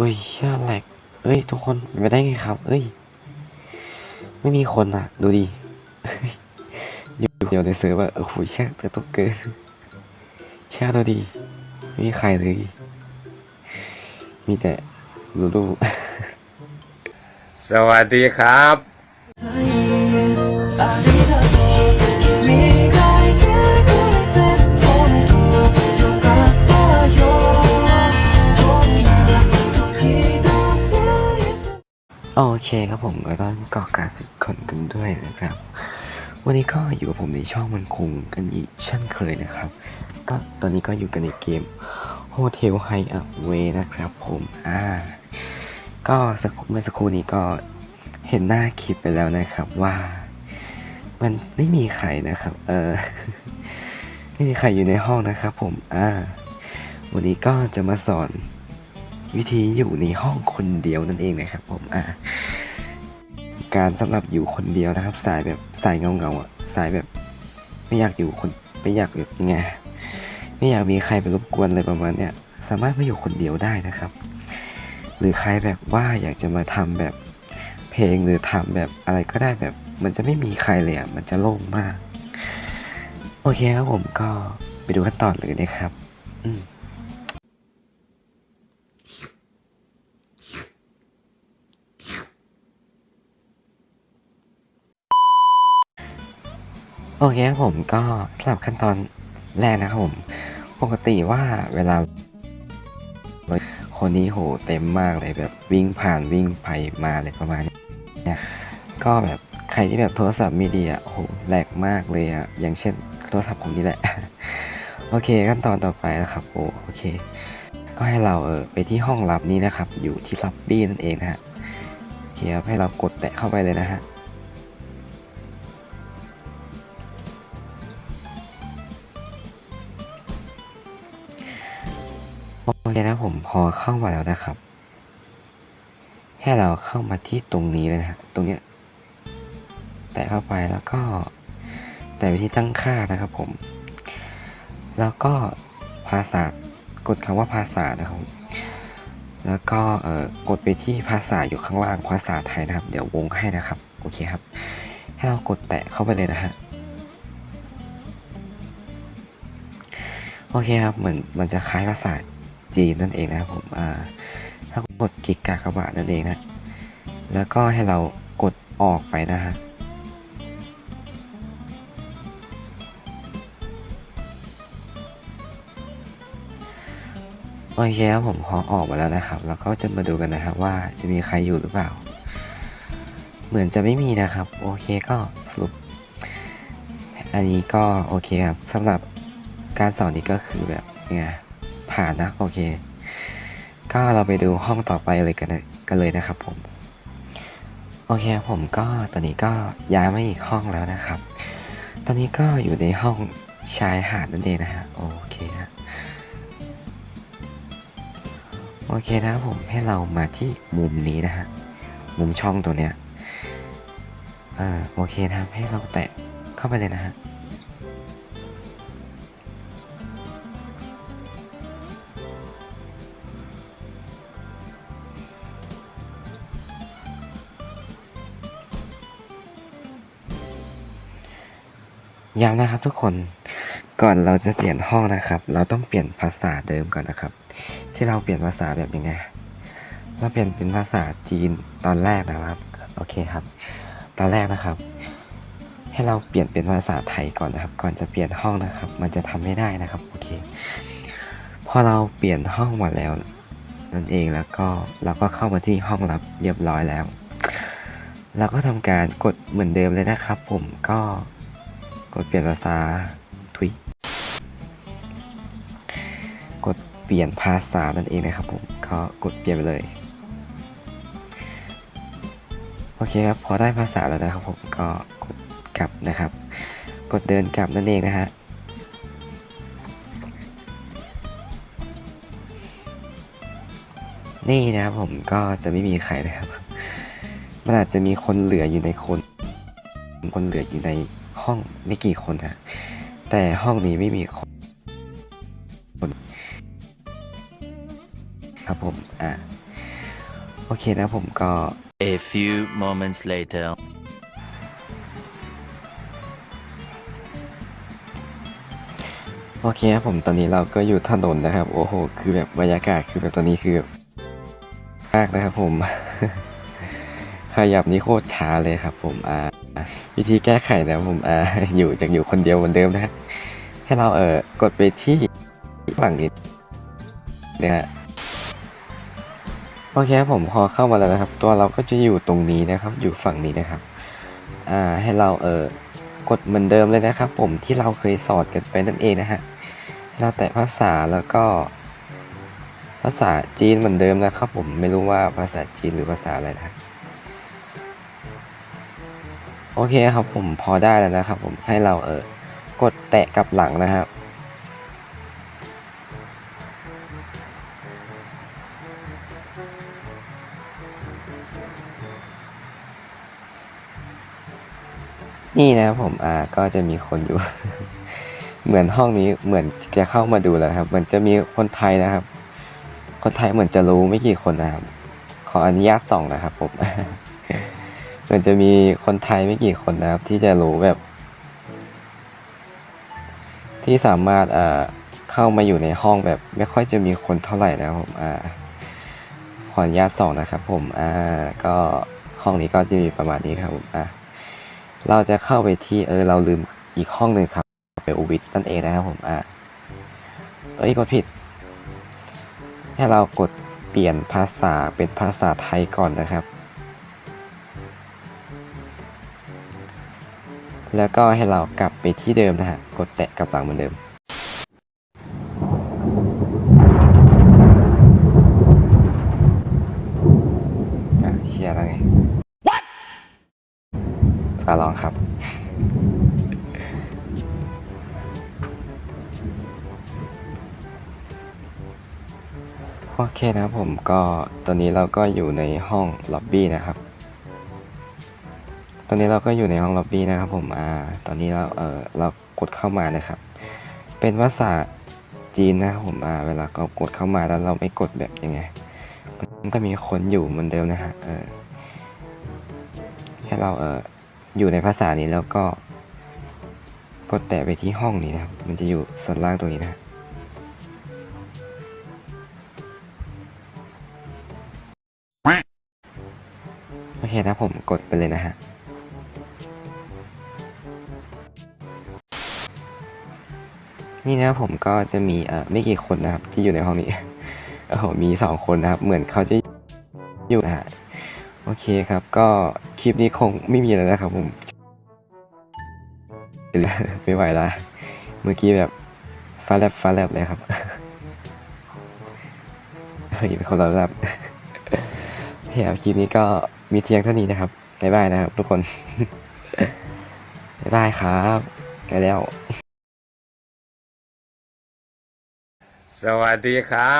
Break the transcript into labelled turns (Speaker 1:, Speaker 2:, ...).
Speaker 1: อุ้ยเชื่อแหลกเอ้ย ทุกคนไปได้ไงครับ เอ้ย ไม่มีคนอะ ดูดิอยู่เดียวในเซิร์ฟอะโอ้โหเชื่อแต่ตกเกินเชื่อดูดิไม่มีใครเลย มีแต่ลูลู
Speaker 2: สวัสดีครับ
Speaker 1: โอเคครับผมก็ต้องกอการสิบคนกันด้วยนะครับ วันนี้ก็อยู่กับผมในช่องมันคงกันอีกเช่นเคยนะครับ ก็ตอนนี้ก็อยู่กันในเกม Hotel Hideaway นะครับผมอ่าก็สักเมื่อสักครู่นี้ก็เห็นหน้าคลิปไปแล้วนะครับว่า มันไม่มีใครนะครับ เออไม่มีใครอยู่ในห้องนะครับผมอ่าวันนี้ก็จะมาสอน วิธีอยู่ในห้องคนเดียวนั่นเองนะครับ ผมอ่าการสำหรับอยู่คนเดียวนะครับ สายแบบสายเงาเงาๆอะสายแบบ ไม่อยากอยู่คนไม่อยากแบบไงไม่อยากมีใครไปรบกวนอะไรประมาณเนี้ยสามารถมาอยู่คนเดียวได้นะครับ หรือใครแบบว่าอยากจะมาทำแบบเพลงหรือทำแบบอะไรก็ได้แบบ มันจะไม่มีใครเลยอะมันจะโล่งมาก โอเคครับผมก็ไปดูขั้นตอนเลยนะครับ อืม โอเคครับผมก็สำหรับขั้นตอนแรกนะครับผม ปกติว่าเวลา คนนี้โหเต็มมากเลยแบบวิ่งผ่านวิ่งไปมาเลยประมาณเนี้ยก็แบบใครที่แบบโทรศัพท์ม่ดีอะโหแหลกมากเลยอะอย่างเช่นโทรศัพท์ผมนี่แหละ โอเคขั้นตอนต่อไปนะครับโอโอเค ก็ให้เราเออไปที่ห้องลับนี้นะครับ อยู่ที่ล็อบบี้นั่นเองนะฮะโอเคครับให้เรากดแตะเข้าไปเลยนะฮะ อเคนะผมพอเข้ามาแล้วนะครับ ให้เราเข้ามาที่ตรงนี้เลยนะตรงเนี้ยแตะเข้าไปแล้วก็แต่ไปที่ตั้งค่านะครับผม แล้วก็ภาษากดคำว่าภาษานะครับ แล้วก็เอ่อกดไปที่ภาษาอยู่ข้างล่างภาษาไทยนะครับ เดี๋ยววงให้นะครับโอเคครับ ให้เรากดแตะเข้าไปเลยนะฮะโอเคครับเหมือนมันจะคล้ายภาษา จีนนั่นเองนะครับผมอ่าถ้ากดกิกกากบาทนั่นเองนะ แล้วก็ให้เรากดออกไปนะฮะโอเคครับผมขอออกมาแล้วนะครับ แล้วก็จะมาดูกันนะครับว่าจะมีใครอยู่หรือเปล่า เหมือนจะไม่มีนะครับ โอเคก็สรุป อันนี้ก็โอเคครับสำหรับการสอนนี้ก็คือแบบไง ผ่านนะโอเค ก็เราไปดูห้องต่อไปเลยกันกันเลยนะครับผมโอเคผมก็ตอนนี้ก็ย้ายมาอีกห้องแล้วนะครับ ตอนนี้ก็อยู่ในห้องชายหาดนั่นเองนะฮะโอเคฮะโอเคนะผมให้เรามาที่มุมนี้นะฮะมุมช่องตัวเนี้ยอ่าโอเคนะให้เราแตะเข้าไปเลยนะฮะ ย้ำนะครับทุกคนก่อนเราจะเปลี่ยนห้องนะครับ เราต้องเปลี่ยนภาษาเดิมก่อนนะครับ ที่เราเปลี่ยนภาษาแบบยังไงเราเปลี่ยนเป็นภาษาจีนตอนแรกนะครับโอเคครับ ตอนแรกนะครับ ให้เราเปลี่ยนเป็นภาษาไทยก่อนนะครับ ก่อนจะเปลี่ยนห้องนะครับ มันจะทำไม่ได้นะครับโอเคพอเราเปลี่ยนห้องมาแล้วนั่นเองแล้วก็เราก็เข้ามาที่ห้องรับเรียบร้อยแล้วเราก็ทำการกดเหมือนเดิมเลยนะครับ ผมก็ ดเปลี่ยนภาษาทุยกดเปลี่ยนภาษานั่นเองนะครับผมก็กดเปลี่ยนไปเลยโอเคครับพอได้ภาษาแล้วนะครับผมก็กดกลับนะครับ กดเดินกลับนั่นเองนะฮะนี่นะครับผมก็จะไม่มีใครนะครับ มันอาจจะมีคนเหลืออยู่ในคน คนเหลืออยู่ใน ห้องไม่กี่คนนะแต่ห้องนี้ไม่มีคนครับผมอะโอเคนะผมก็
Speaker 2: A few moments later.
Speaker 1: โอเคครับผมตอนนี้เราก็อยู่ถนนนะครับ โอ้โห คือแบบบรรยากาศคือแบบตอนนี้คือแบบมากนะครับผม ขยับนี่โคตรช้าเลยครับ ผมอ่าวิธีแก้ไขนะผมอ่าอยู่จากอยู่คนเดียวเหมือนเดิมนะฮะให้เราเออกดไปที่ฝั่งนี้นะฮะโอเคครับผมพอเข้ามาแล้วนะครับ ตัวเราก็จะอยู่ตรงนี้นะครับ อยู่ฝั่งนี้นะครับ อ่าให้เราเออกดเหมือนเดิมเลยนะครับ ผมที่เราเคยสอนกันไปนั่นเองนะฮะเราแตะภาษาแล้วก็ ภาษาจีนเหมือนเดิมนะครับ ผมไม่รู้ว่าภาษาจีนหรือภาษาอะไรนะ โอเคครับผมพอได้แล้วนะครับผมให้เราเออกดแตะกับหลังนะครับนี่นะครับผมอ่าก็จะมีคนอยู่ เหมือนห้องนี้เหมือนจะเข้ามาดูแล้วครับ เหมือนจะมีคนไทยนะครับ คนไทยเหมือนจะรู้ไม่กี่คนนะครับ ขออนุญาตส่องนะครับผม เหมือนจะมีคนไทยไม่กี่คนนะครับ ที่จะรู้แบบ ที่สามารถเอ่อเข้ามาอยู่ในห้องแบบ ไม่ค่อยจะมีคนเท่าไหร่นะครับผมอ่าขออนุญาตส่องนะครับ ผมอ่าก็ห้องนี้ก็จะมีประมาณนี้ครับผมอ่าเราจะเข้าไปที่เออเราลืมอีกห้องหนึ่งครับไปอูวิทนั่นเองนะครับผมอ่าเอ้ยกดผิด ให้เรากดเปลี่ยนภาษาเป็นภาษาไทยก่อนนะครับ แล้วก็ให้เรากลับไปที่เดิมนะฮะ กดแตะกลับหลังเหมือนเดิม อะเชียร์แล้วไงอะลองครับ โอเคนะครับผมก็ตอนนี้เราก็อยู่ในห้องล็อบบี้นะครับ ตอนนี้เราก็อยู่ในห้องล็อบบี้นะครับผมอ่าตอนนี้เราเออเรากดเข้ามานะครับ เป็นภาษาจีนนะครับผมอ่าเวลาเรากดเข้ามาแล้วเราไม่กดแบบยังไง มันก็มีคนอยู่เหมือนเดิมนะฮะเออให้เราเอออยู่ในภาษานี้แล้วก็กดแตะไปที่ห้องนี้นะครับ มันจะอยู่ส่วนล่างตรงนี้นะ โอเคนะผมกดไปเลยนะฮะ นี่นะผมก็จะมีเอ่อไม่กี่คนนะครับที่อยู่ในห้องนี้โอ้โหมีสองคนนะครับ เหมือนเขาจะอยู่นะฮะโอเคครับ ก็คลิปนี้คงไม่มีแล้วนะครับผมไม่ไหวละเมื่อกี้แบบฟ้าแลบฟ้าแลบเลยครับเฮ้ยเป็นคนละแลบเคครับคลิปนี้ก็มีเทียงเท่านี้นะครับบ๊ายบายนะครับทุกคนบ๊ายบายครับไปแล้ว
Speaker 3: สวัสดีครับ